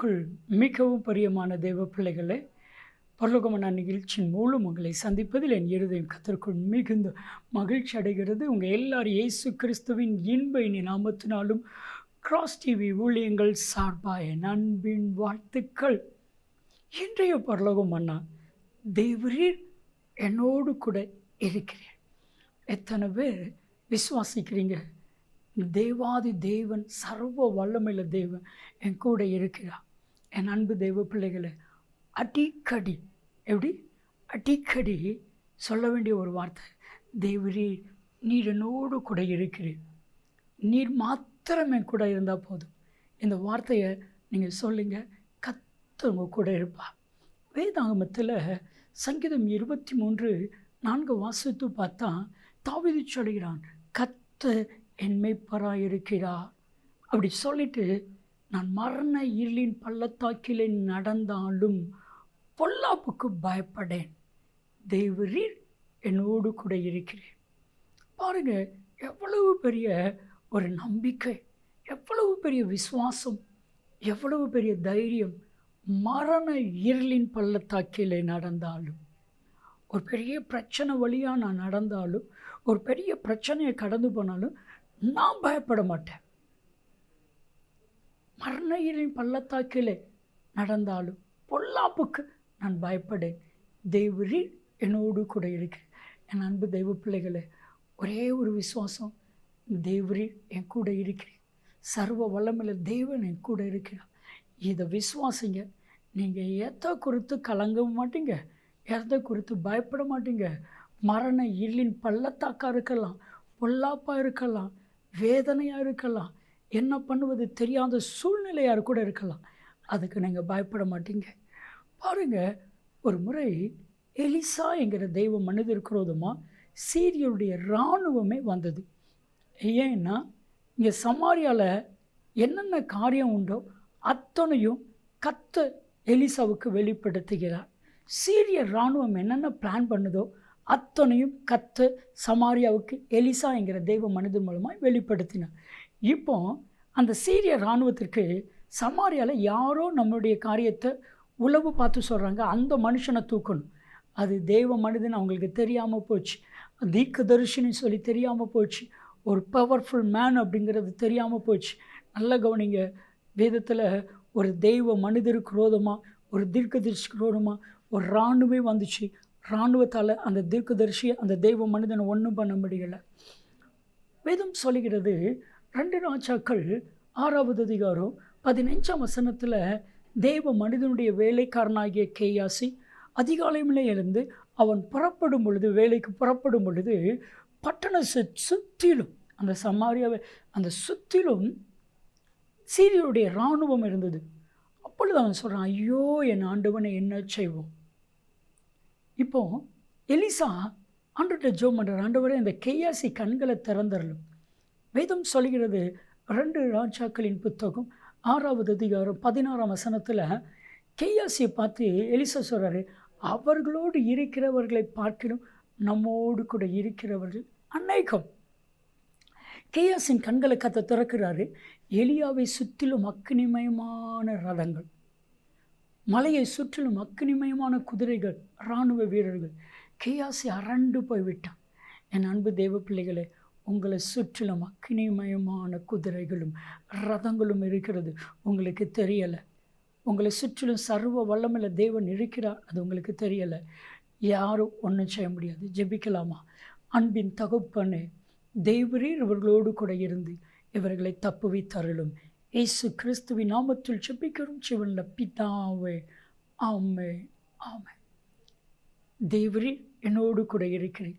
கிறிஸ்துக்குள் மிகவும் பிரியமான தெய்வ பிள்ளைகளே பரலோகமான நிகழ்ச்சியின் மூலம் உங்களை சந்திப்பதில் என் இருதயம் கத்திற்குள் மிகுந்த மகிழ்ச்சி அடைகிறது. உங்கள் எல்லாரும் இயேசு கிறிஸ்துவின் இன்பை நாமத்தினாலும் கிராஸ் டிவி ஊழியங்கள் சார்பாக நண்பின் வாழ்த்துக்கள். இன்றைய பரலோகம் அண்ணா தேவரீர் என்னோடு கூட இருக்கிறேன் எத்தனை பேர் விசுவாசிக்கிறீங்க? தேவாதி தேவன் சர்வ வல்லமையுள்ள தேவன் என் கூட இருக்கிறார். என் அன்பு தெய்வ பிள்ளைகளை அடிக்கடி எப்படி? அடிக்கடி சொல்ல வேண்டிய ஒரு வார்த்தை. தேவரீ நீர் என்னோடு கூட இருக்கிறீர். நீர் மாத்திரமே கூட இருந்தால் போதும். இந்த வார்த்தையை நீங்கள் சொல்லுங்க கத்தவங்க கூட இருப்பா வேதாகமத்தில் சங்கீதம் இருபத்தி மூன்று நான்கு வாசித்து பார்த்தா தாவிதி சொல்கிறான் கத்த என்மைப்பராக இருக்கிறார் அப்படி சொல்லிட்டு நான் மரண இருளின் பள்ளத்தாக்கிலே நடந்தாலும் பொல்லாப்புக்கு பயப்படேன். தெய்வரீர் என்னோடு கூட இருக்கிறேன். பாருங்கள் எவ்வளவு பெரிய ஒரு நம்பிக்கை எவ்வளவு பெரிய விசுவாசம் எவ்வளவு பெரிய தைரியம் மரண இருளின் பள்ளத்தாக்கிலே நடந்தாலும். ஒரு பெரிய பிரச்சனை வழியாக நான் நடந்தாலும் ஒரு பெரிய பிரச்சனையை கடந்து போனாலும் நான் பயப்பட மாட்டேன். மரணயிரின் பள்ளத்தாக்கிலே நடந்தாலும் பொல்லாப்புக்கு நான் பயப்படேன். தெய்வரீர் என்னோடு கூட இருக்கிறேன் என் அன்பு தெய்வ பிள்ளைகளே ஒரே ஒரு விசுவாசம் தேவரீர் என் கூட இருக்கிறேன் சர்வ வல்லமில்ல தேவன் என் கூட இருக்கிறார். இதை விசுவாசிங்க. நீங்கள் எதை குறித்து கலங்கவும் மாட்டீங்க. எதை குறித்து பயப்பட மாட்டீங்க. மரண இருளின் பள்ளத்தாக்காக இருக்கலாம் பொல்லாப்பாக இருக்கலாம் வேதனையாக இருக்கலாம் என்ன பண்ணுவது தெரியாத சூழ்நிலையாக கூட இருக்கலாம். அதுக்கு நீங்கள் பயப்பட மாட்டீங்க. பாருங்கள் ஒரு முறை எலிசா என்கிற தெய்வ மனிதர் குரோதமாக சீரியருடைய இராணுவமே வந்தது. ஏன்னா இங்கே சமாரியாவில் என்னென்ன காரியம் உண்டோ அத்தனையும் கத்த எலிசாவுக்கு வெளிப்படுத்துகிறார். சீரிய இராணுவம் என்னென்ன பிளான் பண்ணுதோ அத்தனையும் கத்து சமாரியாவுக்கு எலிசா என்கிற தெய்வ மனிதன் மூலமாக வெளிப்படுத்தினார். இப்போ அந்த சீரிய இராணுவத்திற்கு சமாரியாவில் யாரோ நம்மளுடைய காரியத்தை உளவு பார்த்து சொல்கிறாங்க அந்த மனுஷனை தூக்கணும். அது தெய்வ மனிதன் அவங்களுக்கு தெரியாமல் போச்சு. தீக்க தரிசனி சொல்லி தெரியாமல் போச்சு. ஒரு பவர்ஃபுல் மேன் அப்படிங்கிறது தெரியாமல் போச்சு. நல்ல கவனிங்க. வேதத்தில் ஒரு தெய்வ மனிதருக்கு ரோதமாக ஒரு தீர்க்க தரிசிக்கு ரோதமாக ஒரு இராணுவே வந்துச்சு. இராணுவத்தால் அந்த தீர்க்கதரிசியை அந்த தெய்வ மனிதனை ஒன்றும் பண்ண முடியலை. வேதம் சொல்லுகிறது ரெண்டு ராஜாக்கள் ஆறாவது அதிகாரம் பதினஞ்சாம் வசனத்தில் தேவ மனிதனுடைய வேலைக்காரனாகிய கேயாசி அதிகாலையிலே அவன் புறப்படும் பொழுது வேலைக்கு புறப்படும் பொழுது பட்டணத்தை சுற்றிலும் அந்த சமாரியாவை அந்த சுற்றிலும் சீரியருடைய இராணுவம் இருந்தது. அப்பொழுது அவன் சொல்கிறான் ஐயோ என் ஆண்டவனை என்ன செய்வோம்? இப்போ எலிசா ஆண்டுகிட்ட ஜோ பண்ணுற ஆண்டவரே இந்த கேயாசி கண்களை திறந்தரலும் வேதம் சொல்கிறது ரெண்டு ராஜாக்களின் புத்தகம் ஆறாவது அதிகாரம் பதினாறாம் வசனத்தில் கேயாசியை பார்த்து எலிசா சொல்கிறாரு அவர்களோடு இருக்கிறவர்களை பார்க்கணும் நம்மோடு கூட இருக்கிறவர்கள் அநேகம். கேயாசின் கண்களை கத்த திறக்கிறாரு எலியாவை சுற்றிலும் அக்னிமயமான ரதங்கள் மலையை சுற்றிலும் அக்னிமயமான குதிரைகள் இராணுவ வீரர்கள். கேயாசி அரண்டு போய்விட்டான். என் அன்பு தெய்வ பிள்ளைகளே உங்களை சுற்றிலும் அக்னிமயமான குதிரைகளும் ரதங்களும் இருக்கிறது. உங்களுக்கு தெரியலை. உங்களை சுற்றிலும் சர்வ வல்லமில் தேவன் இருக்கிறார். அது உங்களுக்கு தெரியலை. யாரும் ஒன்றும் செய்ய முடியாது. ஜெபிக்கலாமா? அன்பின் தகுப்பனே தெய்வரீர் இவர்களோடு கூட இருந்து இவர்களை தப்புவித்தருளும். இயேசு கிறிஸ்துவின் நாமத்தில் ஜெபிக்கிறோம். சிவன்ல பிதாவே ஆமே ஆமே தேவரீர் என்னோடு கூட இருக்கிறேன்